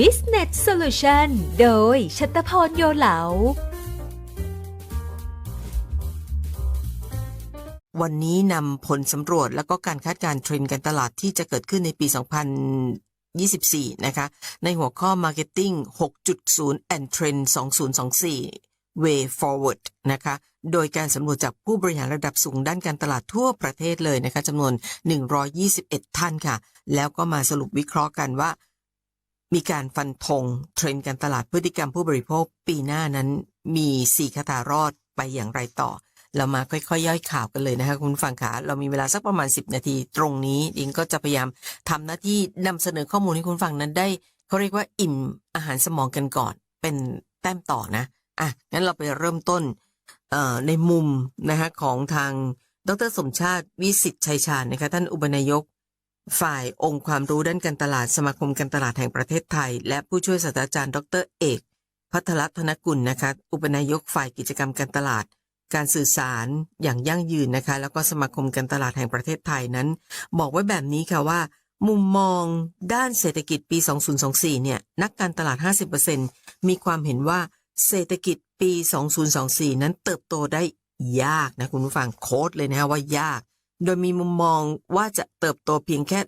Business Solution โดยชัตพรโยเหลา วันนี้นำผลสำรวจแล้วก็การคาดการณ์เทรนด์การตลาดที่จะเกิดขึ้นในปี 2024 นะคะ ในหัวข้อ Marketing 6.0 and Trend 2024 Way Forward นะคะ โดยการสำรวจจากผู้บริหารระดับสูงด้านการตลาดทั่วประเทศเลยนะคะจำนวน 121 ท่านค่ะ แล้วก็มาสรุปวิเคราะห์กันว่า มีการฟันธงเทรนด์การตลาดพฤติกรรมผู้บริโภคปีหน้านั้นมี4คาถารอดไปอย่างไรต่อ เรามาค่อยๆย่อยข่าวกันเลยนะคะคุณฟังขาเรามีเวลาสักประมาณ 10 นาที ตรงนี้ดิงก็จะพยายามทำหน้าที่นำเสนอข้อมูลให้คุณฟังนั้นได้เขาเรียกว่าอิ่มอาหารสมองกันก่อน เป็นแต้มต่อนะอะงั้นเราไปเริ่มต้นในมุมนะคะของทางดรสมชาติวิสิตชัยชาญนะคะท่านอุปนายก ฝ่ายองค์ความรู้ด้านการตลาดสมาคมการตลาดแห่งประเทศไทย และผู้ช่วยศาสตราจารย์ ดร เอก พัทรธนกุลนะคะอุปนายกฝ่ายกิจกรรมการตลาด การสื่อสารอย่างยั่งยืนนะคะ แล้วก็สมาคมการตลาดแห่งประเทศไทยนั้น บอกไว้แบบนี้ค่ะว่า มุมมองด้านเศรษฐกิจปี 2024 เนี่ย นักการตลาด 50%มีความเห็นว่าเศรษฐกิจปี 2024 นั้นเติบโตได้ยากนะคุณผู้ฟังโค้ดเลยนะฮะว่ายาก โดยมีมุมมองว่าจะเติบโตเพียงแค่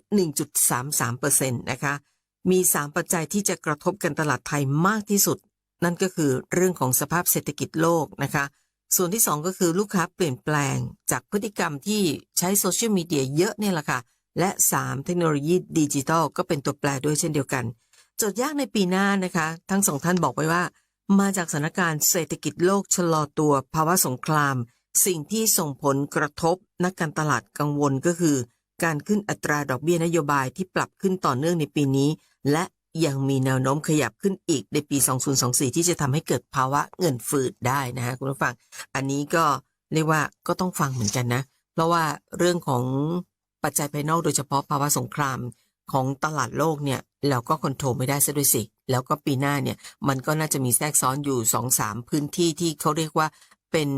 1.33%นะคะ มี 3 ปัจจัยที่จะกระทบกันตลาดไทยมากที่สุด นั่นก็คือเรื่องของสภาพเศรษฐกิจโลกนะคะ ส่วนที่ 2 ก็คือลูกค้าเปลี่ยนแปลง จากพฤติกรรมที่ใช้โซเชียลมีเดียเยอะเนี่ยแหละค่ะ และ 3 เทคโนโลยีดิจิทัลก็เป็นตัวแปรด้วยเช่นเดียวกัน โจทย์ยากในปีหน้านะคะ ทั้งสองท่านบอกไว้ว่า มาจากสถานการณ์เศรษฐกิจโลกชะลอตัวภาวะสงคราม สิ่งที่ส่งผลกระทบนักการตลาดกังวลก็คือ การขึ้นอัตราดอกเบี้ยนโยบายที่ปรับขึ้นต่อเนื่องในปีนี้ และยังมีแนวโน้มขยับขึ้นอีกในปี 2024 ที่จะทำให้เกิดภาวะเงินฝืดได้นะฮะคุณผู้ฟัง อันนี้ก็เรียกว่าก็ต้องฟังเหมือนกันนะ เพราะว่าเรื่องของปัจจัยภายนอกโดยเฉพาะภาวะสงครามของตลาดโลกเนี่ยเราก็คอนโทรลไม่ได้ซะด้วยสิ แล้วก็ปีหน้าเนี่ยมันก็น่าจะมีแทรกซ้อนอยู่สองสามพื้นที่ที่เขาเรียกว่าเป็น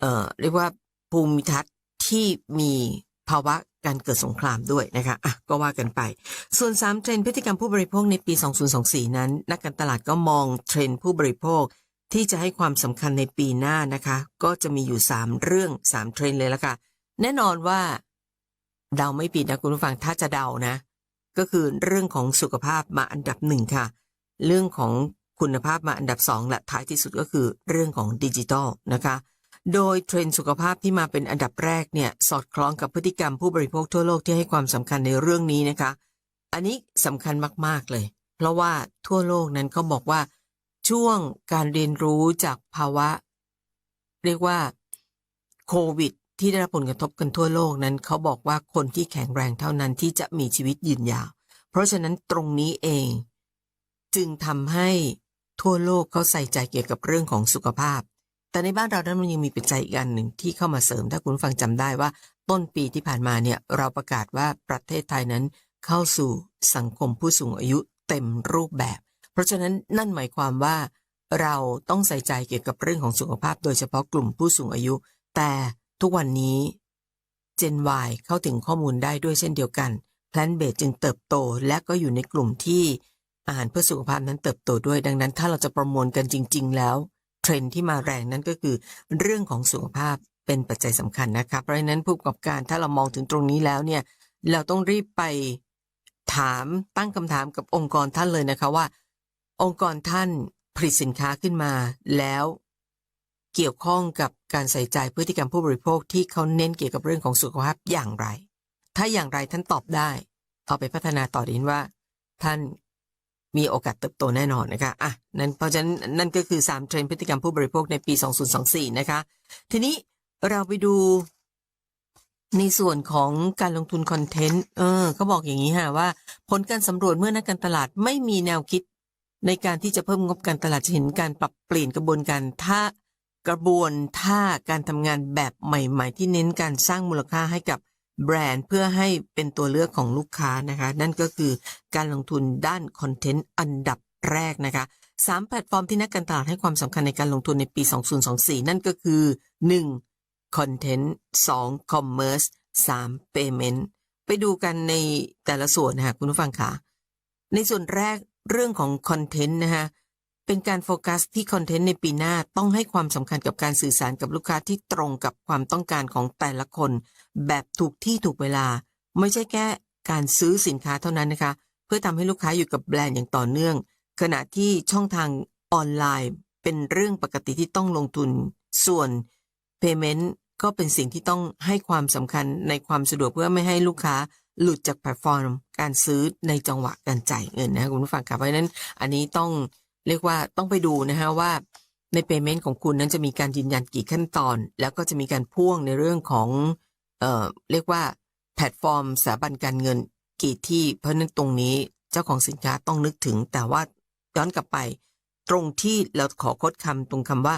เอ่อเรียกว่าภูมิทัศน์ที่มีภาวะการเกิดสงครามด้วยนะคะอะก็ว่ากันไป ส่วน 3 เทรนพฤติกรรมผู้บริโภคในปี 2024 นั้น นักการตลาดก็มองเทรนผู้บริโภคที่จะให้ความสำคัญในปีหน้านะคะ ก็จะมีอยู่ 3 เรื่อง 3 เทรนเลยละค่ะ แน่นอนว่า เดาไม่ผิดนะคุณผู้ฟังถ้าจะเดานะ ก็คือเรื่องของสุขภาพมาอันดับหนึ่งค่ะ เรื่องของคุณภาพมาอันดับสองและท้ายที่สุดก็คือเรื่องของดิจิทัลนะคะ โดยเทรนด์สุขภาพที่มาเป็นอันดับแรกเนี่ยสอดคล้องกับพฤติกรรมผู้บริโภคทั่วโลกที่ให้ความสำคัญในเรื่องนี้นะคะ อันนี้สำคัญมากๆเลย เพราะว่าทั่วโลกนั้นเขาบอกว่า ช่วงการเรียนรู้จากภาวะ เรียกว่าโควิด ที่ได้รับผลกระทบกันทั่วโลกนั้นเขาบอกว่าคนที่แข็งแรงเท่านั้นที่จะมีชีวิตยืนยาว เพราะฉะนั้นตรงนี้เอง จึงทำให้ทั่วโลกเขาใส่ใจเกี่ยวกับเรื่องของสุขภาพ แต่ในบ้านเรานั้นมันยังมีปัจจัยอีกอันหนึ่งที่เข้ามาเสริม ถ้าคุณฟังจำได้ว่า ต้นปีที่ผ่านมาเนี่ยเราประกาศว่าประเทศไทยนั้นเข้าสู่สังคมผู้สูงอายุเต็มรูปแบบ เพราะฉะนั้นนั่นหมายความว่าเราต้องใส่ใจเกี่ยวกับเรื่องของสุขภาพ โดยเฉพาะกลุ่มผู้สูงอายุ แต่ทุกวันนี้ Gen Y เข้าถึงข้อมูลได้ด้วยเช่นเดียวกันแพลนเบจึงเติบโตและก็อยู่ในกลุ่มที่อาหารเพื่อสุขภาพนั้นเติบโตด้วยดังนั้น ถ้าเราจะประมวลกันจริง ๆ แล้ว เทรนด์ที่มาแรงนั้นก็คือเรื่องของสุขภาพเป็นปัจจัยสำคัญนะครับ เพราะฉะนั้นผู้ประกอบการถ้าเรามองถึงตรงนี้แล้วเนี่ยเราต้องรีบไปถามตั้งคำถามกับองค์กรท่านเลยนะคะว่า องค์กรท่านผลิตสินค้าขึ้นมาแล้วเกี่ยวข้องกับการใส่ใจพฤติกรรมผู้บริโภคที่เขาเน้นเกี่ยวกับเรื่องของสุขภาพอย่างไร ถ้าอย่างไรท่านตอบได้ เอาไปพัฒนาต่อดินว่า ท่าน มีโอกาสเติบโตแน่นอนนะคะอะนั่นเพราะฉะนั้นนั่นก็คือ 3 เทรนด์พฤติกรรมผู้บริโภคในปี 2024 นะคะ ทีนี้เราไปดูในส่วนของการลงทุนคอนเทนต์ เออเขาบอกอย่างนี้ฮะว่า ผลการสำรวจเมื่อนักการตลาดไม่มีแนวคิด ในการที่จะเพิ่มงบการตลาดจะเห็นการปรับเปลี่ยนกระบวนการท่ากระบวนท่าการทำงานแบบใหม่ ๆ ที่เน้นการสร้างมูลค่าให้กับ แบรนด์เพื่อให้เป็นตัวเลือกของลูกค้านะคะ นั่นก็คือการลงทุนด้านคอนเทนต์อันดับแรกนะคะสามแพลตฟอร์มที่นักการตลาดให้ความสำคัญในการลงทุนในปี 2024 นั่นก็คือ 1. Content 2. Commerce 3. Payment ไปดูกันในแต่ละส่วนนะคะคุณผู้ฟังคะในส่วนแรกเรื่องของคอนเทนต์นะคะ เป็นการโฟกัสที่คอนเทนต์ในปีหน้าต้องให้ความสำคัญกับการสื่อสารกับลูกค้าที่ตรงกับความต้องการของแต่ละคน แบบถูกที่ถูกเวลา ไม่ใช่แค่การซื้อสินค้าเท่านั้นนะคะ เพื่อทำให้ลูกค้าอยู่กับแบรนด์อย่างต่อเนื่อง ขณะที่ช่องทางออนไลน์ เป็นเรื่องปกติที่ต้องลงทุน ส่วน Payment ก็เป็นสิ่งที่ต้องให้ความสำคัญในความสะดวกเพื่อไม่ให้ลูกค้าหลุดจากแพลตฟอร์ม การซื้อในจังหวะการจ่ายเงินนะคุณผู้ฟังครับเพราะฉะนั้นอันนี้ต้อง เรียกว่าต้องไปดูนะฮะว่าใน Payment ของคุณนั้นจะมีการยืนยันกี่ขั้นตอน แล้วก็จะมีการพ่วงในเรื่องของเอ่อเรียกว่าแพลตฟอร์มสถาบันการเงินกี่ที่ เพราะนั้นตรงนี้เจ้าของสินค้าต้องนึกถึง แต่ว่าย้อนกลับไป ตรงที่เราขอคดคำตรงคำว่า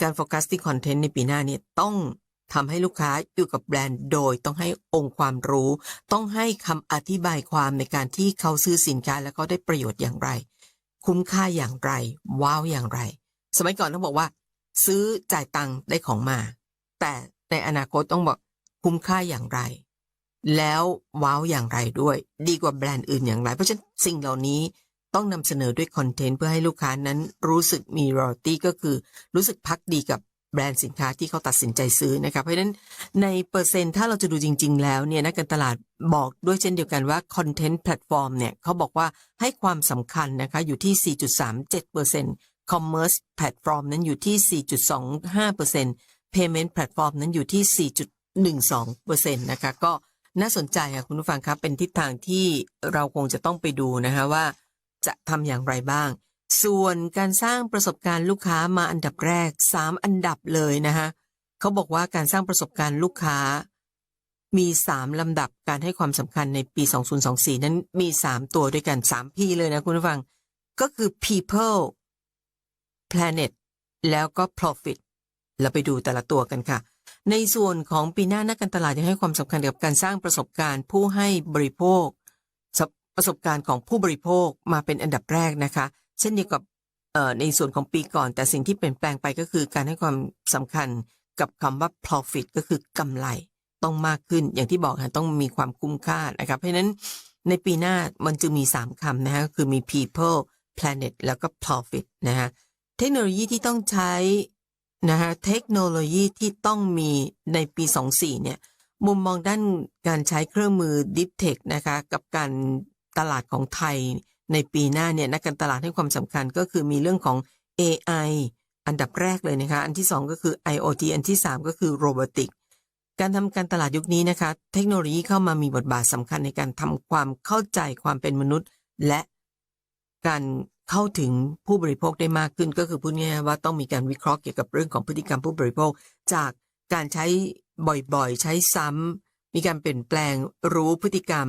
การโฟกัสที่คอนเทนต์ในปีหน้าเนี่ยต้องทำให้ลูกค้าอยู่กับแบรนด์โดยต้องให้องค์ความรู้ ต้องให้คำอธิบายความในการที่เขาซื้อสินค้าแล้วก็ได้ประโยชน์อย่างไร คุ้มค่าอย่างไร ว้าวอย่างไร สมัยก่อนต้องบอกว่า ซื้อจ่ายตังค์ได้ของมา แต่ในอนาคตต้องบอกคุ้มค่าอย่างไร แล้วว้าวอย่างไรด้วย ดีกว่าแบรนด์อื่นอย่างไร เพราะฉะนั้นสิ่งเหล่านี้ต้องนำเสนอด้วยคอนเทนต์เพื่อให้ลูกค้านั้นรู้สึกมีรอตี้ก็คือ รู้สึกพักดีกับ แบรนด์สินค้าที่เขาตัดสินใจซื้อนะครับเพราะฉะนั้นในเปอร์เซ็นต์ถ้าเราจะดูจริง ๆ แล้วเนี่ยนักการตลาดบอกด้วยเช่นเดียวกันว่าคอนเทนต์แพลตฟอร์มเนี่ยเขาบอกว่าให้ความสำคัญนะคะอยู่ที่ 4.37% Commerce แพลตฟอร์มนั้นอยู่ที่ 4.25% Payment แพลตฟอร์มนั้นอยู่ที่ 4.12%นะคะก็น่าสนใจค่ะคุณผู้ฟังครับเป็นทิศทางที่เราคงจะต้องไปดูนะคะว่าจะทำอย่างไรบ้าง ส่วนการสร้างประสบการณ์ลูกค้ามาอันดับแรก 3 อันดับเลยนะคะเขาบอกว่าการสร้างประสบการณ์ลูกค้า มี 3 ลำดับการให้ความสำคัญในปี 2024 นั้นมี 3 ตัวด้วยกัน 3 P เลยนะคุณผู้ฟัง ก็คือ people planet แล้วก็ profit เราไปดูแต่ละตัวกันค่ะ ในส่วนของปีหน้านักการตลาดยังให้ความสำคัญกับการสร้างประสบการณ์ผู้ให้บริโภค ประสบการณ์ของผู้บริโภคมาเป็นอันดับแรกนะคะ เช่นเดียวกับในส่วนของปีก่อน แต่สิ่งที่เปลี่ยนแปลงไปก็คือการให้ความสำคัญกับคำว่า profit ก็คือกำไรต้องมากขึ้นอย่างที่บอกค่ะต้องมีความคุ้มค่านะครับ เพราะฉะนั้นในปีหน้ามันจึงมี 3 คำนะฮะคือมี people planet แล้วก็ profit นะฮะเทคโนโลยีที่ต้องใช้นะฮะเทคโนโลยีที่ต้องมีในปี 24 เนี่ย มุมมองด้านการใช้เครื่องมือ Deep Tech นะคะ กับการตลาดของไทย ในปีหน้าเนี่ยนักการตลาดให้ความสำคัญก็คือมีเรื่องของ AI อันดับแรกเลยนะคะ อันที่ 2 ก็คือ IoT อันที่ 3 ก็คือ Robotic การทำการตลาดยุคนี้นะคะ เทคโนโลยีเข้ามามีบทบาทสำคัญในการทำความเข้าใจความเป็นมนุษย์ และการเข้าถึงผู้บริโภคได้มากขึ้น ก็คือพูดง่ายๆว่าต้องมีการวิเคราะห์เกี่ยวกับเรื่องของพฤติกรรมผู้บริโภค จากการใช้บ่อยๆ ใช้ซ้ำมีการเปลี่ยนแปลงรู้พฤติกรรม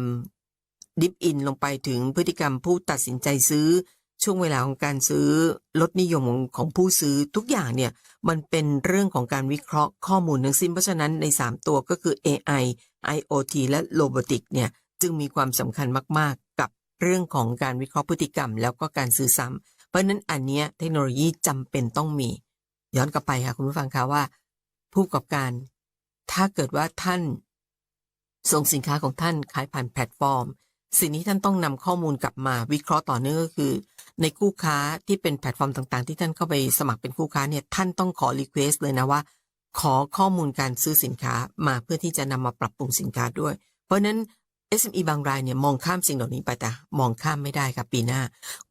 ดิฟอินลงไปถึงพฤติกรรมผู้ตัดสินใจซื้อ ช่วงเวลาของการซื้อลดนิยมของผู้ซื้อทุกอย่างเนี่ยมันเป็นเรื่องของการวิเคราะห์ข้อมูลทั้งสิ้นเพราะฉะนั้นใน 3 ตัวก็คือ AI IoT และ Robotic เนี่ยจึงมีความสำคัญมาก ๆ กับเรื่องของการวิเคราะห์พฤติกรรม แล้วก็การซื้อซ้ำเพราะฉะนั้นอันเนี้ยเทคโนโลยีจำเป็นต้องมี ย้อนกลับไปค่ะคุณผู้ฟังคะว่า ผู้ประกอบการ ถ้าเกิดว่าท่านส่งสินค้าของท่านขายผ่านแพลตฟอร์ม สิ่งที่ท่านต้องนำข้อมูลกลับมาวิเคราะห์ต่อเนื่องก็คือ ในคู่ค้าที่เป็นแพลตฟอร์มต่างๆ ที่ท่านเข้าไปสมัครเป็นคู่ค้าเนี่ยท่านต้องขอรีเควสเลยนะว่า ขอข้อมูลการซื้อสินค้ามาเพื่อที่จะนำมาปรับปรุงสินค้าด้วย เพราะฉะนั้น SME บางรายเนี่ยมองข้ามสิ่งเหล่านี้ไปแต่มองข้ามไม่ได้ครับปีหน้า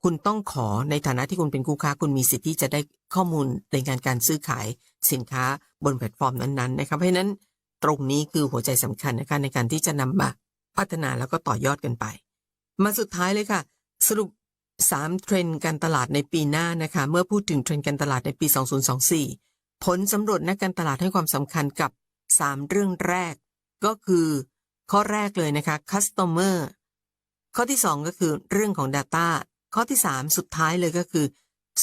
คุณต้องขอในฐานะที่คุณเป็นคู่ค้า คุณมีสิทธิ์ที่จะได้ข้อมูลในการการซื้อขายสินค้าบนแพลตฟอร์มนั้นๆนะครับเพราะฉะนั้นตรงนี้คือหัวใจสำคัญนะคะในการที่จะนำมา พัฒนาแล้วก็ต่อยอดกันไป มาสุดท้ายเลยค่ะ สรุป 3 เทรนด์การตลาดในปีหน้านะคะ เมื่อพูดถึงเทรนด์การตลาดในปี 2024 ผลสำรวจนักการตลาดให้ความสำคัญกับ 3 เรื่องแรก ก็คือ ข้อแรกเลยนะคะ customer ข้อที่ 2 ก็คือเรื่องของ data ข้อที่ 3 สุดท้ายเลยก็คือ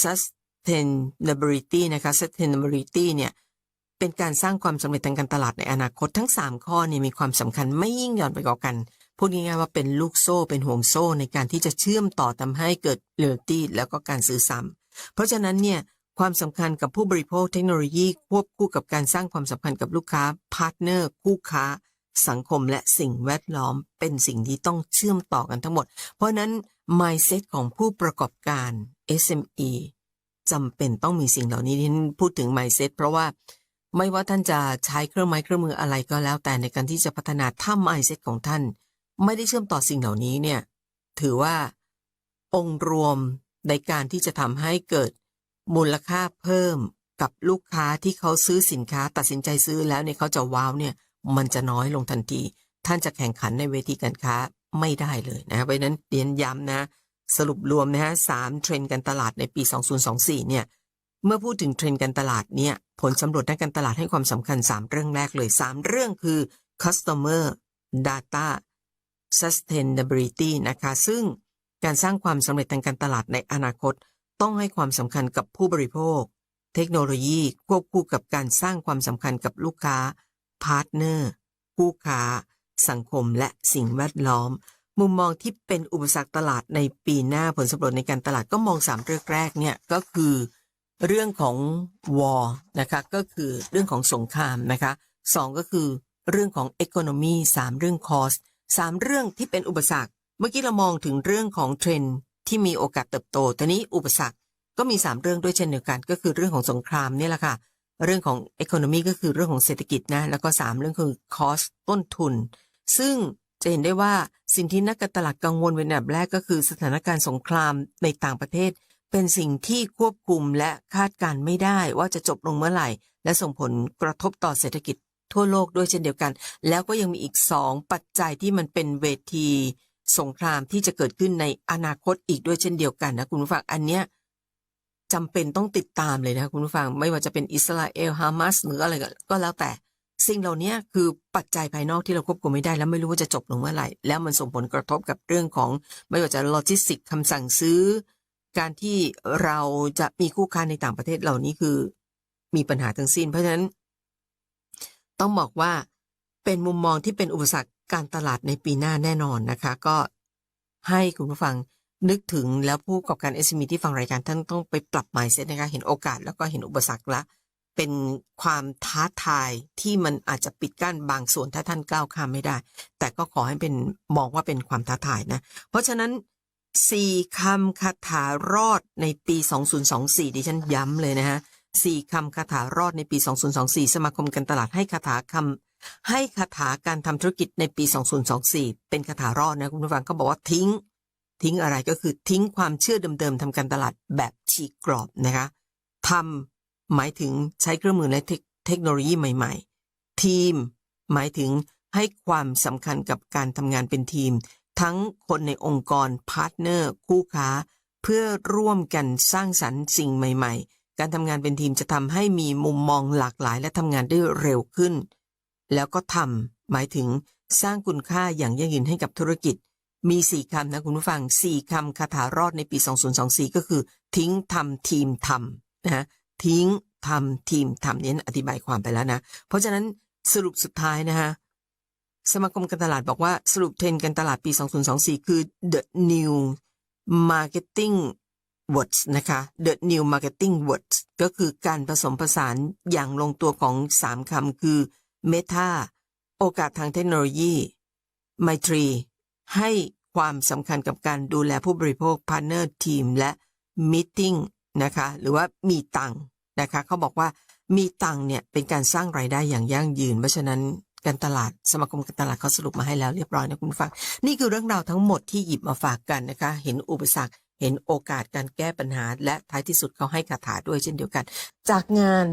sustainability นะคะ sustainability เนี่ย เป็นการสร้างความสำเร็จทางการตลาดในอนาคตทั้ง 3 ข้อนี้มีความสำคัญไม่ยิ่งหย่อนไปกว่ากัน พูดง่ายๆว่าเป็นลูกโซ่เป็นห่วงโซ่ในการที่จะเชื่อมต่อทำให้เกิด loyalty แล้วก็การซื้อซ้ำเพราะฉะนั้นเนี่ยความสำคัญกับผู้บริโภคเทคโนโลยีควบคู่กับการสร้างความสัมพันธ์กับลูกค้าพาร์ทเนอร์คู่ค้า สังคมและสิ่งแวดล้อมเป็นสิ่งที่ต้องเชื่อมต่อกันทั้งหมด เพราะฉะนั้น mindset ของผู้ประกอบการ SME จำเป็นต้องมีสิ่งเหล่านี้ที่พูดถึง mindset เพราะว่า ไม่ว่าท่านจะใช้เครื่องไม้เครื่องมืออะไรก็แล้ว แต่ในการที่จะพัฒนาถ้า mindset ของท่าน ไม่ได้เชื่อมต่อสิ่งเหล่านี้เนี่ยถือว่าองค์รวมในการที่จะทำให้เกิดมูลค่าเพิ่มกับลูกค้าที่เขาซื้อสินค้าตัดสินใจซื้อแล้วเนี่ยเขาจะว้าวเนี่ยมันจะน้อยลงทันที ท่านจะแข่งขันในเวทีการค้าไม่ได้เลยนะเพราะนั้นเรียนย้ำนะ สรุปรวมนะฮะสามเทรนด์การตลาดในปี 2024 เนี่ย เมื่อพูดถึงเทรนด์การตลาดเนี่ยผลสำรวจด้านการตลาดให้ความสำคัญ 3 เรื่องแรกเลย 3 เรื่องคือ customer data sustainability นะคะ ซึ่งการสร้างความสำเร็จทางการตลาดในอนาคต ต้องให้ความสำคัญกับผู้บริโภค เทคโนโลยีควบคู่กับการสร้างความสำคัญกับลูกค้า พาร์ทเนอร์ คู่ค้า สังคมและสิ่งแวดล้อม มุมมองที่เป็นอุปสรรคตลาดในปีหน้าผลสำรวจในการตลาดก็มองสามเรื่องแรกเนี่ยก็คือ เรื่องของวอร์นะคะก็คือเรื่องของสงครามนะคะสองก็คือเรื่องของ economy สามเรื่อง cost สามเรื่องที่เป็นอุปสรรค เมื่อกี้เรามองถึงเรื่องของเทรนด์ที่มีโอกาสเติบโตตอนนี้อุปสรรคก็มีสามเรื่องด้วยเช่นเดียวกัน ก็คือเรื่องของสงครามนี่แหละค่ะ เรื่องของ economy ก็คือเรื่องของเศรษฐกิจนะแล้วก็สามเรื่องคือ cost ต้นทุน ซึ่งจะเห็นได้ว่าสิ่งที่นักการตลาดกังวลเป็นอันดับแรกก็คือสถานการณ์สงครามในต่างประเทศ เป็นสิ่งที่ควบคุมและคาดการณ์ไม่ได้ว่าจะจบลงเมื่อไหร่ และส่งผลกระทบต่อเศรษฐกิจทั่วโลกด้วยเช่นเดียวกัน แล้วก็ยังมีอีกสองปัจจัยที่มันเป็นเวทีสงครามที่จะเกิดขึ้นในอนาคตอีกด้วยเช่นเดียวกันนะคุณผู้ฟังอันเนี้ยจำเป็นต้องติดตามเลยนะคุณผู้ฟังไม่ว่าจะเป็นอิสราเอลฮามาสหรืออะไรก็แล้วแต่ สิ่งเหล่านี้คือปัจจัยภายนอกที่เราควบคุมไม่ได้แล้วไม่รู้ว่าจะจบลงเมื่อไหร่ แล้วมันส่งผลกระทบกับเรื่องของ ไม่ว่าจะโลจิสติกคำสั่งซื้อ การที่เราจะมีคู่ค้าในต่างประเทศเหล่านี้คือ มีปัญหาทั้งสิ้น เพราะฉะนั้น ต้องบอกว่าเป็นมุมมองที่เป็นอุปสรรคการตลาดในปีหน้าแน่นอนนะคะ ก็ให้คุณผู้ฟังนึกถึงแล้วผู้ประกอบการ SME ที่ฟังรายการท่านต้องไปปรับ mindset นะคะเห็นโอกาสแล้วก็เห็นอุปสรรคละ เป็นความท้าทายที่มันอาจจะปิดกั้นบางส่วนถ้าท่านก้าวข้ามไม่ได้ แต่ก็ขอให้เป็นมองว่าเป็นความท้าทายนะ เพราะฉะนั้น สี่คำคาถารอดในปี 2024 ดิฉันย้ำเลยนะฮะสี่คำคาถารอดในปี 2024 สมาคมการตลาดให้คาถาคำให้คาถาการทำธุรกิจในปี 2024 เป็นคาถารอดนะคุณผู้ฟังก็บอกว่าทิ้ง ทิ้งอะไรก็คือทิ้งความเชื่อเดิมๆทำการตลาดแบบฉีกกรอบนะคะทำหมายถึงใช้เครื่องมือและเทคโนโลยีใหม่ ๆ ทีม หมายถึงให้ความสำคัญกับการทำงานเป็นทีม ทั้งคนในองค์กรพาร์ทเนอร์ คู่ค้า เพื่อร่วมกันสร้างสรรค์สิ่งใหม่ ๆ การทำงานเป็นทีมจะทำให้มีมุมมองหลากหลายและทำงานได้เร็วขึ้น แล้วก็ทำหมายถึงสร้างคุณค่าอย่างยั่งยืนให้กับธุรกิจ มีสี่คำนะคุณผู้ฟังสี่คำคาถารอดในปี 2024 ก็คือ ทิ้งทำทีมทำนะฮะทิ้งทำทีมทำเนี้อธิบายความไปแล้วนะ เพราะฉะนั้นสรุปสุดท้ายนะฮะ สมาคมการตลาดบอกว่าสรุปเทรนด์การตลาดปี 2024 คือ the new marketing words นะคะ the new marketing words ก็คือการผสมผสานอย่างลงตัวของสามคำคือ meta โอกาสทางเทคโนโลยี ไมตรี ให้ความสำคัญกับการดูแลผู้บริโภคพาร์เนอร์ทีมและมิ팅นะคะ หรือว่ามีตังนะคะ เขาบอกว่ามีตังเนี่ยเป็นการสร้างรายได้อย่างยั่งยืน เพราะฉะนั้น การตลาดสมาคมการตลาดเขาสรุปมาให้แล้วเรียบร้อยนะคุณฟัง นี่คือเรื่องราวทั้งหมดที่หยิบมาฝากกันนะคะ เห็นอุปสรรค เห็นโอกาสการแก้ปัญหา และท้ายที่สุดเขาให้คาถาด้วยเช่นเดียวกัน จากงาน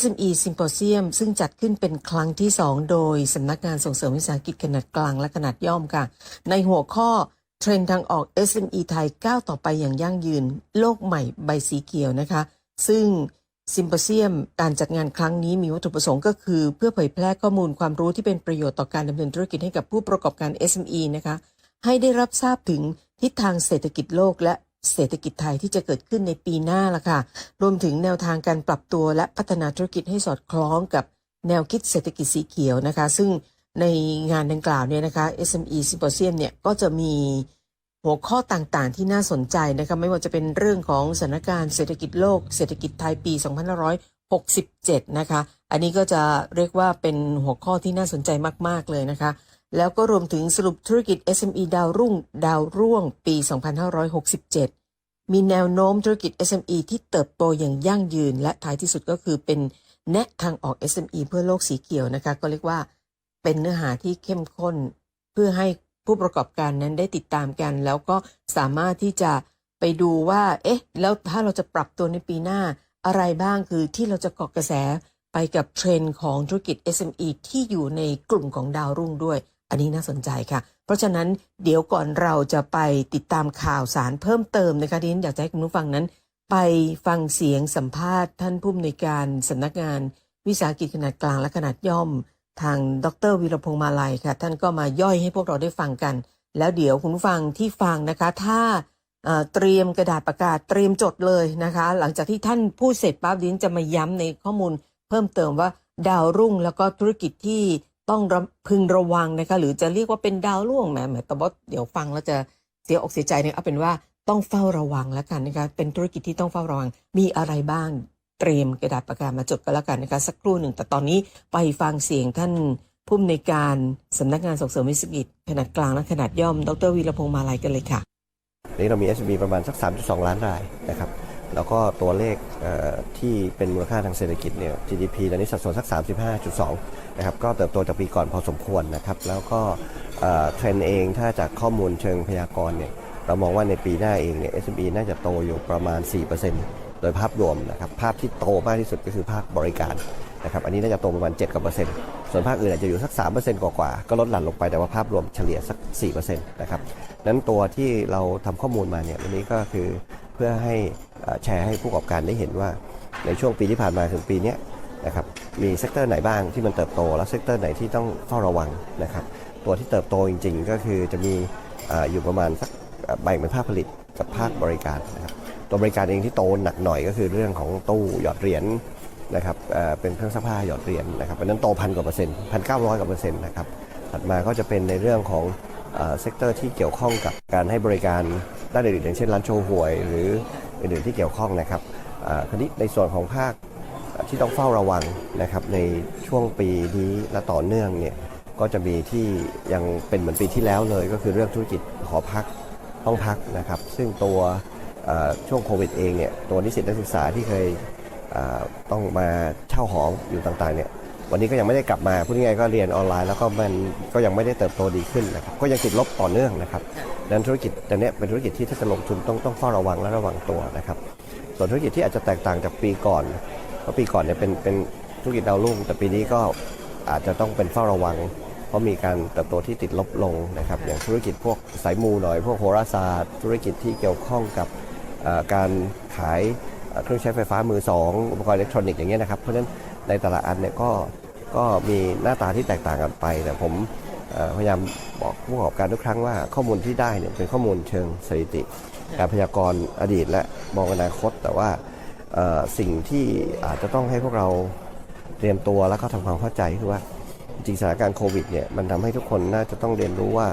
SME Symposium ซึ่งจัดขึ้นเป็นครั้งที่ 2 โดยสำนักงานส่งเสริมวิสาหกิจขนาดกลางและขนาดย่อมค่ะ ในหัวข้อเทรนด์ทางออก SME ไทยก้าวต่อไปอย่างยั่งยืน โลกใหม่ใบสีเขียวนะคะ ซึ่ง ซิมโพเซียมการจัดงานครั้งนี้มีวัตถุประสงค์ก็คือ เพื่อเผยแพร่ข้อมูลความรู้ที่เป็นประโยชน์ต่อการดำเนินธุรกิจให้กับผู้ประกอบการ SME นะคะ ให้ได้รับทราบถึงทิศทางเศรษฐกิจโลกและเศรษฐกิจไทยที่จะเกิดขึ้นในปีหน้าละค่ะ รวมถึงแนวทางการปรับตัวและพัฒนาธุรกิจให้สอดคล้องกับแนวคิดเศรษฐกิจสีเขียวนะคะ ซึ่งในงานดังกล่าวเนี่ยนะคะ SME Symposium เนี่ยก็จะมี หัวข้อต่างๆ ที่น่าสนใจนะคะไม่ว่าจะเป็นเรื่องของสถานการณ์เศรษฐกิจโลก เศรษฐกิจไทยปี 2567 นะคะ อันนี้ก็จะเรียกว่าเป็นหัวข้อที่น่าสนใจมาก ๆ เลยนะคะ แล้วก็รวมถึงสรุปธุรกิจ SME ดาวรุ่ง ดาวร่วงปี 2567 มีแนวโน้มธุรกิจ SME ที่เติบโตอย่างยั่งยืน และท้ายที่สุดก็คือเป็นแนะทางออก SME เพื่อโลกสีเขียวนะคะ ก็เรียกว่าเป็นเนื้อหาที่เข้มข้นเพื่อให้ ผู้ประกอบการนั้นได้ติดตามกัน แล้วก็สามารถที่จะไปดูว่า เอ๊ะ แล้วถ้าเราจะปรับตัวในปีหน้าอะไรบ้างคือที่เราจะเกาะกระแสไปกับเทรนด์ของธุรกิจ SME ที่อยู่ในกลุ่มของดาวรุ่งด้วย อันนี้น่าสนใจค่ะ เพราะฉะนั้นเดี๋ยวก่อนเราจะไปติดตามข่าวสารเพิ่มเติมนะคะที่ฉันอยากจะให้คุณผู้ฟังนั้น ไปฟังเสียงสัมภาษณ์ท่านผู้อำนวยการสำนักงาน วิสาหกิจขนาดกลางและขนาดย่อม ทางดรวีรพงษ์มาลัยค่ะ ท่านก็มาย่อยให้พวกเราได้ฟังกัน แล้วเดี๋ยวคุณฟังที่ฟังนะคะ ถ้าเตรียมกระดาษประกาศเตรียมจดเลยนะคะ หลังจากที่ท่านพูดเสร็จปั๊บดินจะมาย้ำในข้อมูล เพิ่มเติมว่าดาวรุ่งแล้วก็ธุรกิจที่ต้องพึงระวังนะคะ หรือจะเรียกว่าเป็นดาวร่วงแหมแหมแต่ว่าเดี๋ยวฟังแล้วจะเสียอกเสียใจเนี่ยเอาเป็นว่าต้องเฝ้าระวังแล้วกันนะคะเป็นธุรกิจที่ต้องเฝ้าระวังมีอะไรบ้าง เตรียมกระดาษปากกามาจดกันแล้วกันนะคะสักครู่หนึ่ง แต่ตอนนี้ไปฟังเสียงท่านผู้อำนวยการสำนักงานส่งเสริมวิสาหกิจขนาดกลางและขนาดย่อม ดรวีรพงษ์มาลัยกันเลยค่ะนี่เรามี SME ประมาณสัก 3.2 ล้านรายนะครับแล้วก็ตัวเลขเที่เป็นมูลค่าทางเศรษฐกิจเนี่ย GDP ตอนนี้สัดส่วนสัก 35.2 นะครับ ก็เติบโตจากปีก่อนพอสมควรนะครับ แล้วก็เทรนด์เองถ้าจากข้อมูลเชิงพยากรณ์เนี่ย เรามองว่าในปีหน้าเองเนี่ย SME น่าจะโตอยู่ประมาณ 4% โดยภาพรวมนะครับภาพที่โตมากที่สุดก็คือภาคบริการนะครับอันนี้น่าจะโตประมาณ7กว่าเปอร์เซ็นต์ส่วนภาคอื่นอาจจะอยู่สัก3%กว่าๆก็ลดหลั่นลงไปแต่ว่าภาพรวมเฉลี่ยสัก4%นะครับนั้นตัวที่เราทำข้อมูลมาเนี่ยวันนี้ก็คือเพื่อให้แชร์ให้ผู้ประกอบการได้เห็นว่าในช่วงปีที่ผ่านมาถึงปีนี้นะครับมีเซกเตอร์ไหนบ้างที่มันเติบโต และเซกเตอร์ไหนที่ต้องเฝ้าระวังนะครับตัวที่เติบโตจริง ๆ ก็คือจะมีเอ่อยู่ประมาณสักแบ่งเป็นภาคผลิตกับภาคบริการนะครับ ตัวบริการเองที่โตหนักหน่อยก็คือเรื่องของตู้หยอดเหรียญนะครับเป็นเครื่องซักผ้าหยอดเหรียญนะครับอันนั้นโตพันกว่าเปอร์เซ็นต์พันเก้าร้อยกว่าเปอร์เซ็นต์นะครับถัดมาก็จะเป็นในเรื่องของเซกเตอร์ที่เกี่ยวข้องกับการให้บริการด้านอื่นๆอย่างเช่นร้านโชว์หวย หรืออื่นๆที่เกี่ยวข้องนะครับคราวนี้ในส่วนของภาคที่ต้องเฝ้าระวังนะครับในช่วงปีนี้และต่อเนื่องเนี่ยก็จะมีที่ยังเป็นเหมือนปีที่แล้วเลย ก็คือเรื่องธุรกิจหอพักห้องพักนะครับ ซึ่งตัว ช่วงโควิดเองเนี่ยตัวนิสิตนักศึกษาที่เคยต้องมาเช่าหออยู่ต่างๆเนี่ยวันนี้ก็ยังไม่ได้กลับมาพูดง่ายๆก็เรียนออนไลน์แล้วก็มันก็ยังไม่ได้เติบโตดีขึ้นนะครับก็ยังติดลบต่อเนื่องนะครับดังนั้นธุรกิจแต่เนี้ยเป็นธุรกิจที่ถ้าจะลงทุนต้องต้องเฝ้าระวังและระวังตัวนะครับส่วนธุรกิจที่อาจจะแตกต่างจากปีก่อนเพราะปีก่อนเนี่ยเป็นเป็นธุรกิจดาวรุ่งแต่ปีนี้ก็อาจจะต้องเป็นเฝ้าระวัง เพราะมีการเติบโตที่ติดลบลงนะครับอย่างธุรกิจพวกสายมูหน่อยพวกโหราศาสตร์ ธุรกิจที่เกี่ยวข้องกับ การขายเครื่องใช้ไฟฟ้ามือสองอุปกรณ์อิเล็กทรอนิกส์อย่างเงี้ยนะครับเพราะฉะนั้นในแต่ละอันเนี่ยก็ก็มีหน้าตาที่แตกต่างกันไป แต่ผมพยายามบอกผู้ประกอบการทุกครั้งว่าข้อมูลที่ได้เนี่ยเป็นข้อมูลเชิงสถิติ การพยากรณ์อดีตและมองอนาคต แต่ว่าสิ่งที่อาจจะต้องให้พวกเราเตรียมตัวแล้วก็ทำความเข้าใจคือว่าจริงสถานการณ์โควิดเนี่ยมันทำให้ทุกคนน่าจะต้องเรียนรู้ว่า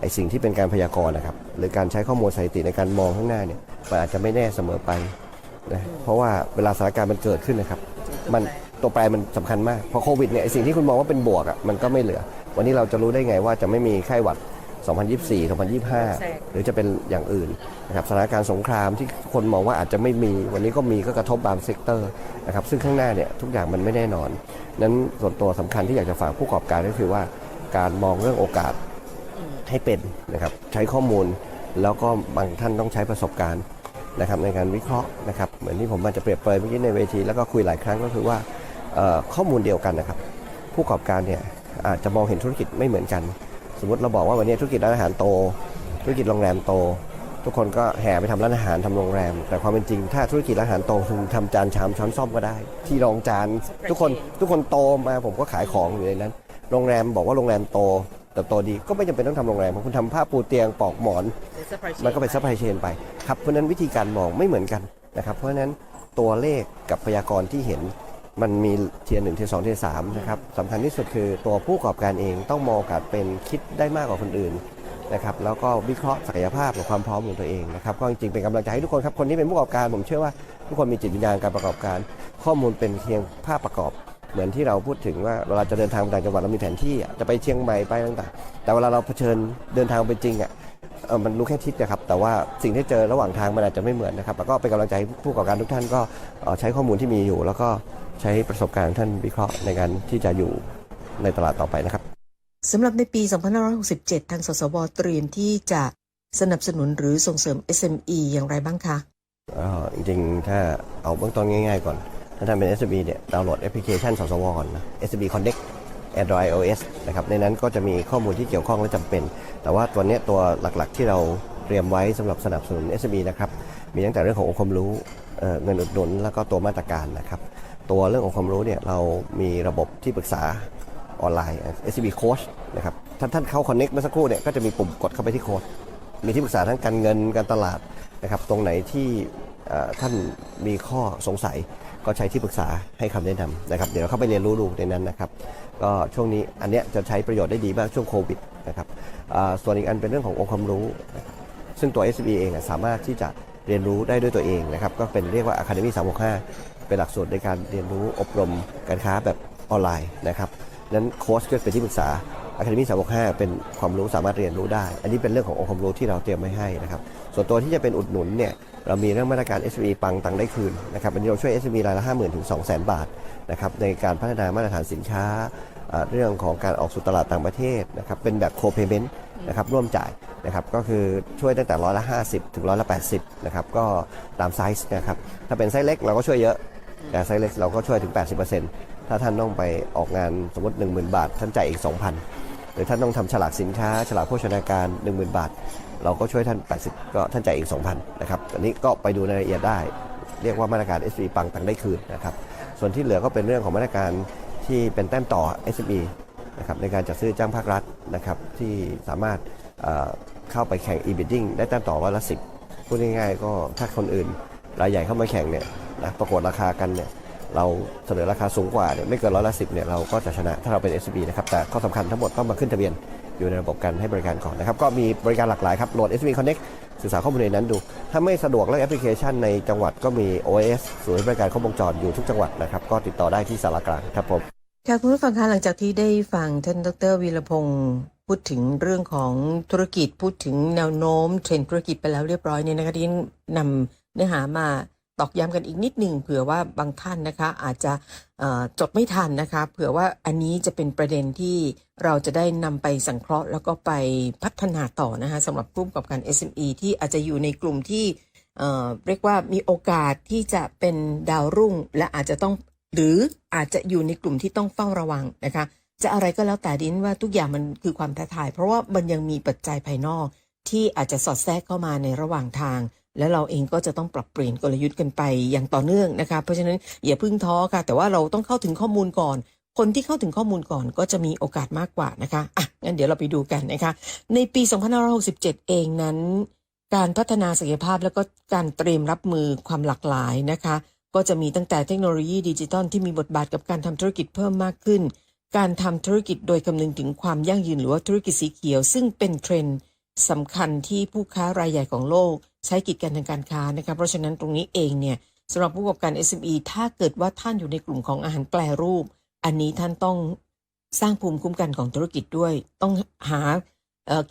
ไอ้สิ่งที่เป็นการพยากรณ์นะครับหรือการใช้ข้อมูลสถิติในการมองข้างหน้าเนี่ย มันอาจจะไม่แน่เสมอไปนะเพราะว่าเวลาสถานการณ์มันเกิดขึ้นนะครับ มันตัวแปรมันสำคัญมากพอโควิดเนี่ยสิ่งที่คุณมองว่าเป็นบวกอะมันก็ไม่เหลือ วันนี้เราจะรู้ได้ไงว่าจะไม่มีไข้หวัด 2024 2025 หรือจะเป็นอย่างอื่นนะครับสถานการณ์สงครามที่คนมองว่าอาจจะไม่มีวันนี้ก็มีก็กระทบบางเซกเตอร์นะครับซึ่งข้างหน้าเนี่ยทุกอย่างมันไม่แน่นอน นั้นส่วนตัวสำคัญที่อยากจะฝากผู้ประกอบการก็คือว่าการมองเรื่องโอกาสให้เป็นนะครับใช้ข้อมูลแล้วก็บางท่านต้องใช้ประสบการณ์ นะครับในการวิเคราะห์นะครับเหมือนที่ผมอาจจะเปรียบเปรยเมื่อกี้ในเวทีแล้วก็คุยหลายครั้งก็คือว่าข้อมูลเดียวกันนะครับ ผู้ประกอบการเนี่ยอาจจะมองเห็นธุรกิจไม่เหมือนกัน สมมติเราบอกว่าวันนี้ธุรกิจร้านอาหารโต ธุรกิจโรงแรมโต ทุกคนก็แห่ไปทำร้านอาหารทำโรงแรม แต่ความเป็นจริง ถ้าธุรกิจร้านอาหารโตคุณทำจานชามช้อนซ่อมก็ได้ ที่รองจานทุกคนทุกคนโตมาผมก็ขายของอยู่ในนั้น โรงแรมบอกว่าโรงแรมโต เติบโตดีก็ไม่จำเป็นต้องทำโรงแรมเพราะคุณทำผ้าปูเตียงปอกหมอน มันก็เป็นซัพพลายเชนไปครับเพราะฉะนั้นวิธีการมองไม่เหมือนกันนะครับเพราะฉะนั้นตัวเลขกับพยากรณ์ที่เห็นมันมีเทียร์หนึ่งเทียร์สองเทียร์สามนะครับสำคัญที่สุดคือตัวผู้ประกอบการเองต้องมองโอกาสเป็นคิดได้มากกว่าคนอื่นนะครับแล้วก็วิเคราะห์ศักยภาพกับความพร้อมของตัวเองนะครับก็จริงๆเป็นกำลังใจให้ทุกคนครับคนที่เป็นผู้ประกอบการผมเชื่อว่าทุกคนมีจิตวิญญาณการประกอบการ ข้อมูลเป็นเพียงภาพประกอบ เหมือนที่เราพูดถึงว่าเวลาจะเดินทางไปต่างจังหวัดเรามีแผนที่อะจะไปเชียงใหม่ไปต่างๆแต่เวลาเราเผชิญเดินทางไปจริงอะเอ่อมันรู้แค่ทิศนะครับ แต่ว่าสิ่งที่เจอระหว่างทางมันอาจจะไม่เหมือนนะครับ แล้วก็เป็นกำลังใจให้ผู้ประกอบการทุกท่านก็เอ่อใช้ข้อมูลที่มีอยู่ แล้วก็ใช้ประสบการณ์ของท่านวิเคราะห์ในการที่จะอยู่ในตลาดต่อไปนะครับสำหรับในปี 2567 ทางสสวเตรียมที่จะสนับสนุนหรือส่งเสริม SME อย่างไรบ้างคะก็จริงๆ ถ้าเอาเบื้องต้นง่าย ๆ ก่อน ถ้าท่านเป็น SB เนี่ยดาวน์โหลดแอปพลิเคชันสสวก่อนนะ SB Connect Android iOS นะครับในนั้นก็จะมีข้อมูลที่เกี่ยวข้องและจำเป็น แต่ว่าตัวเนี้ยตัวหลักๆ ที่เราเตรียมไว้สำหรับสนับสนุน SB นะครับมีตั้งแต่เรื่องขององค์ความรู้เเงินอุดหนุนแล้วก็ตัวมาตรการนะครับตัวเรื่ององค์ความรู้เนี่ยเรามีระบบที่ปรึกษาออนไลน์ SB Coach นะครับท่านท่านเข้า Connect เมื่อสักครู่เนี่ยก็จะมีปุ่มกดเข้าไปที่โค้ดมีที่ปรึกษาทั้งการเงินการตลาดนะครับตรงไหนที่ท่านมีข้อสงสัย ก็ใช้ที่ปรึกษาให้คำแนะนำนะครับ เดี๋ยวเราเข้าไปเรียนรู้ดูในนั้นนะครับ ก็ช่วงนี้อันเนี้ยจะใช้ประโยชน์ได้ดีมากช่วงโควิดนะครับส่วนอีกอันเป็นเรื่องขององค์ความรู้นะซึ่งตัว SB เองสามารถที่จะเรียนรู้ได้ด้วยตัวเองนะครับ ก็เป็นเรียกว่า Academy 365 เป็นหลักสูตรในการเรียนรู้อบรมการค้าแบบออนไลน์นะครับนั้นโค้ชก็เป็นที่ปรึกษา Academy 365 เป็นความรู้สามารถเรียนรู้ได้ อันนี้เป็นเรื่องขององค์ความรู้ที่เราเตรียมไว้ให้นะครับ ส่วนตัวที่จะเป็นอุดหนุนเนี่ย เรามีเรื่องมาตรการ SME ปังตังได้คืนนะครับอันนี้เราช่วย SME รายละ50,000ถึง200,000 บาทนะครับในการพัฒนามาตรฐานสินค้า เรื่องของการออกสู่ตลาดต่างประเทศนะครับเป็นแบบ co-payment นะครับร่วมจ่ายนะครับก็คือช่วยตั้งแต่ร้อยละ 50 ถึงร้อยละ 80นะครับก็ตามไซส์นะครับถ้าเป็นไซส์เล็กเราก็ช่วยเยอะแต่ไซส์เล็กเราก็ช่วยถึง 80%ถ้าท่านต้องไปออกงานสมมติ 10,000 บาท ท่านจ่ายอีก 2,000 หรือท่านต้องทำฉลากสินค้า ฉลากโภชนาการ 10,000 บาท เราก็ช่วยท่าน 80 ก็ท่านจ่ายอีก 2,000 นะครับ อันนี้ก็ไปดูในรายละเอียดได้ เรียกว่ามาตรการ SB ปังตังได้คืนนะครับ ส่วนที่เหลือก็เป็นเรื่องของมาตรการที่เป็นแต้มต่อ SME นะครับในการจัดซื้อจ้างภาครัฐนะครับที่สามารถเข้าไปแข่ง e-bidding ได้แต้มต่อร้อยละสิพูดง่ายๆ ก็ถ้าคนอื่นรายใหญ่เข้ามาแข่งเนี่ยนะประกวดราคากันเนี่ยเราเสนอราคาสูงกว่าเนี่ยไม่เกินร้อยละสิเนี่ยเราก็จะชนะถ้าเราเป็น SB นะครับแต่ข้อสำคัญทั้งหมดต้องมาขึ้นทะเบียน อยู่ในระบบการให้บริการก่อนนะครับ ก็มีบริการหลากหลายครับ โหลด SB Connect ศึกษาข้อมูลในนั้นดู ถ้าไม่สะดวกเรื่องแอปพลิเคชันในจังหวัดก็มี OS ศูนย์บริการครบวงจรอยู่ทุกจังหวัดนะครับ ก็ติดต่อได้ที่สารกลางครับผมค่ะคุณผู้ฟังคะหลังจากที่ได้ฟังท่านดรวีรพงศ์พูดถึงเรื่องของธุรกิจพูดถึงแนวโน้มเทรนด์ธุรกิจไปแล้วเรียบร้อยเนี่ยนะคะที่นำเนื้อหามา ตอกย้ำกันอีกนิดหนึ่งเผื่อว่าบางท่านนะคะอาจจะจดไม่ทันนะคะ เผื่อว่าอันนี้จะเป็นประเด็นที่เราจะได้นำไปสังเคราะห์ แล้วก็ไปพัฒนาต่อนะคะสำหรับกลุ่มประกอบการ SME ที่อาจจะอยู่ในกลุ่มที่เอ่อเรียกว่ามีโอกาสที่จะเป็นดาวรุ่ง และอาจจะต้องหรืออาจจะอยู่ในกลุ่มที่ต้องเฝ้าระวังนะคะ จะอะไรก็แล้วแต่ดินว่าทุกอย่างมันคือความท้าทาย เพราะว่ามันยังมีปัจจัยภายนอกที่อาจจะสอดแทรกเข้ามาในระหว่างทาง และเราเองก็จะต้องปรับเปลี่ยนกลยุทธ์กันไปอย่างต่อเนื่องนะคะเพราะฉะนั้นอย่าเพึ่งท้อค่ะ แต่ว่าเราต้องเข้าถึงข้อมูลก่อน คนที่เข้าถึงข้อมูลก่อนก็จะมีโอกาสมากกว่านะคะอะงั้นเดี๋ยวเราไปดูกันนะคะ ในปี 2567 เองนั้น การพัฒนาศักยภาพแล้วก็การเตรียมรับมือความหลากหลายนะคะ ก็จะมีตั้งแต่เทคโนโลยีดิจิตอลที่มีบทบาทกับการทำธุรกิจเพิ่มมากขึ้น การทำธุรกิจโดยคำนึงถึงความยั่งยืนหรือว่าธุรกิจสีเขียว ซึ่งเป็นเทรนด์สำคัญที่ผู้ค้ารายใหญ่ของโลก ใช้กิจการทางการค้านะคะเพราะฉะนั้นตรงนี้เองเนี่ยสำหรับผู้ประกอบการ SME ถ้าเกิดว่าท่านอยู่ในกลุ่มของอาหารแปรรูป อันนี้ท่านต้องสร้างภูมิคุ้มกันของธุรกิจด้วย ต้องหา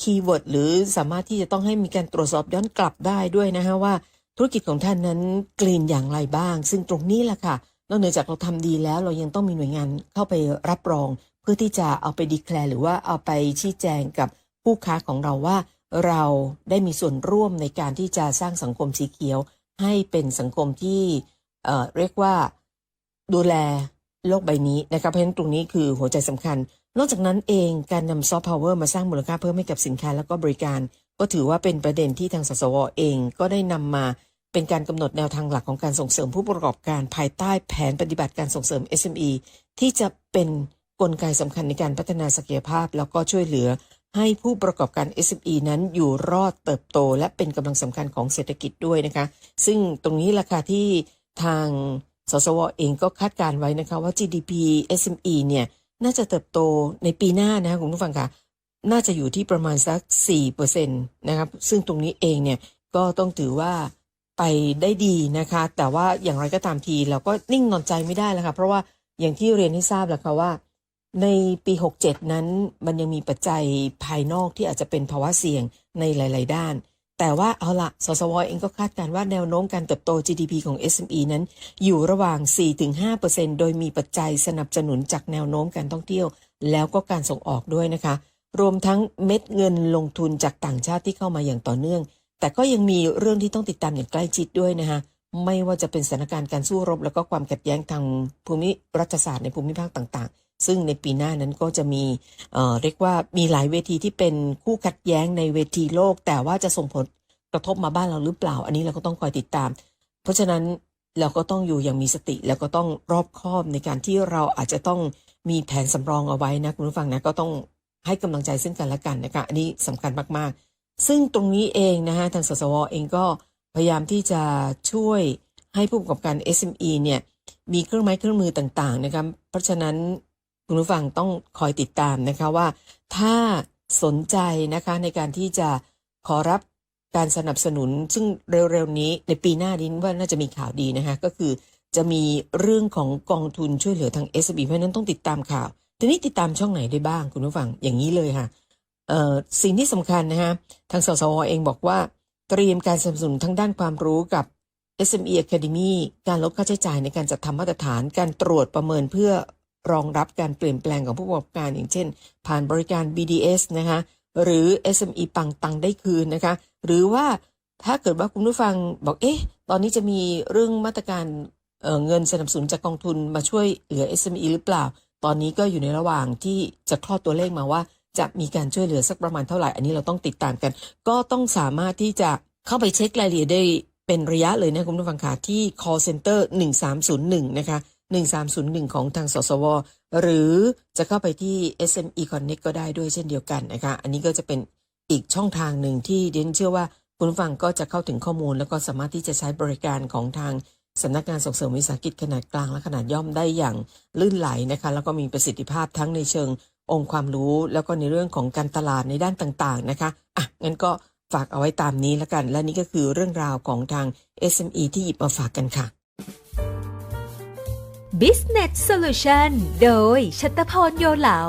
คีย์เวิร์ดหรือสามารถที่จะต้องให้มีการตรวจสอบย้อนกลับได้ด้วยนะฮะว่าธุรกิจของท่านนั้นกลีนอย่างไรบ้าง ซึ่งตรงนี้แหละค่ะนอกเหนือจากเราทำดีแล้วเรายังต้องมีหน่วยงานเข้าไปรับรอง เพื่อที่จะเอาไปดีแคลร์หรือว่าเอาไปชี้แจงกับผู้ค้าของเราว่า เราได้มีส่วนร่วมในการที่จะสร้างสังคมสีเขียว ให้เป็นสังคมที่เอ่อเรียกว่าดูแลโลกใบนี้นะคะเพราะฉะนั้นตรงนี้คือหัวใจสำคัญ นอกจากนั้นเองการนำซอฟต์พาวเวอร์มาสร้างมูลค่าเพิ่มให้กับสินค้าแล้วก็บริการ ก็ถือว่าเป็นประเด็นที่ทางสสวเองก็ได้นำมาเป็นการกำหนดแนวทางหลักของการส่งเสริมผู้ประกอบการภายใต้แผนปฏิบัติการส่งเสริม SME ที่จะเป็นกลไกสำคัญในการพัฒนาศักยภาพ แล้วก็ช่วยเหลือ ให้ผู้ประกอบการ SME นั้นอยู่รอดเติบโต และเป็นกำลังสำคัญของเศรษฐกิจด้วยนะคะ ซึ่งตรงนี้ราคาที่ทางสสวเองก็คาดการไว้นะคะว่า GDP SME เนี่ยน่าจะเติบโตในปีหน้านะคะคุณผู้ฟังค่ะ น่าจะอยู่ที่ประมาณสัก4%นะครับ ซึ่งตรงนี้เองเนี่ยก็ต้องถือว่าไปได้ดีนะคะ แต่ว่าอย่างไรก็ตามทีเราก็นิ่งนอนใจไม่ได้แล้วค่ะ เพราะว่าอย่างที่เรียนให้ทราบแล้วค่ะว่า ในปี 67 นั้นมันยังมีปัจจัยภายนอกที่อาจจะเป็นภาวะเสี่ยงในหลาย ๆ ด้าน แต่ว่าเอาละสสวเองก็คาดการณ์ว่าแนวโน้มการเติบโต GDP ของ SME นั้น อยู่ระหว่าง 4-5%โดยมีปัจจัยสนับสนุนจากแนวโน้มการท่องเที่ยว แล้วก็การส่งออกด้วยนะคะ รวมทั้งเม็ดเงินลงทุนจากต่างชาติที่เข้ามาอย่างต่อเนื่อง แต่ก็ยังมีเรื่องที่ต้องติดตามอย่างใกล้ชิดด้วยนะคะไม่ว่าจะเป็นสถานการณ์การสู้รบ แล้วก็ความขัดแย้งทางภูมิรัฐศาสตร์ในภูมิภาคต่างๆ ซึ่งในปีหน้านั้นก็จะมีเอ่อเรียกว่ามีหลายเวทีที่เป็นคู่ขัดแย้งในเวทีโลก แต่ว่าจะส่งผลกระทบมาบ้านเราหรือเปล่า อันนี้เราก็ต้องคอยติดตาม เพราะฉะนั้นเราก็ต้องอยู่อย่างมีสติ แล้วก็ต้องรอบคอบในการที่เราอาจจะต้องมีแผนสำรองเอาไว้นะคุณผู้ฟังนะก็ต้องให้กำลังใจซึ่งกันและกันนะคะอันนี้สำคัญมากๆ ซึ่งตรงนี้เองนะฮะทางสสวเองก็พยายามที่จะช่วยให้ผู้ประกอบการ SME เนี่ยมีเครื่องไม้เครื่องมือต่างๆนะครับเพราะฉะนั้น คุณผู้ฟังต้องคอยติดตามนะคะว่า ถ้าสนใจนะคะในการที่จะขอรับการสนับสนุน ซึ่งเร็วๆนี้ในปีหน้านี้ว่าน่าจะมีข่าวดีนะคะก็คือจะมีเรื่องของกองทุนช่วยเหลือทาง s อ b เพราะนั้นต้องติดตามข่าว ทีนี้ติดตามช่องไหนได้บ้างคุณผู้ฟังอย่างนี้เลยค่ะสิ่งที่สำคัญนะฮะทางสสวเองบอกว่า เตรียมการสนับสนุนทั้งด้านความรู้กับ SME Academy การลดค่าใช้จ่ายในการจัดทำมาตรฐานการตรวจประเมินเพื่อ รองรับการเปลี่ยนแปลงของผู้ประกอบการอย่างเช่น ผ่านบริการ BDS นะคะหรือ SME ปังตังได้คืนนะคะ หรือว่าถ้าเกิดว่าคุณผู้ฟังบอกเอ๊ะ ตอนนี้จะมีเรื่องมาตรการเเงินสนับสนุนจากกองทุนมาช่วยเหลือ SME หรือเปล่า ตอนนี้ก็อยู่ในระหว่างที่จะคลอดตัวเลขมาว่า จะมีการช่วยเหลือสักประมาณเท่าไหร่ อันนี้เราต้องติดตามกัน ก็ต้องสามารถที่จะเข้าไปเช็ครายละเอียดได้เป็นระยะเลยนะคุณผู้ฟังค่ะที่ call center 1301 นะคะ 1301 ของทางสสว หรือจะเข้าไปที่ SME Connect ก็ได้ด้วยเช่นเดียวกันนะคะ อันนี้ก็จะเป็นอีกช่องทางหนึ่งที่เดนเชื่อว่าคุณฟังก็จะเข้าถึงข้อมูล แล้วก็สามารถที่จะใช้บริการของทางสำนักงานส่งเสริมวิสาหกิจขนาดกลางและขนาดย่อมได้อย่างลื่นไหลนะคะ แล้วก็มีประสิทธิภาพทั้งในเชิงองค์ความรู้ แล้วก็ในเรื่องของการตลาดในด้านต่างๆนะคะอะงั้นก็ฝากเอาไว้ตามนี้แล้วกัน และนี่ก็คือเรื่องราวของทาง SME ที่หยิบมาฝากกันค่ะ Business Solution โดยชัตพรโยเหลา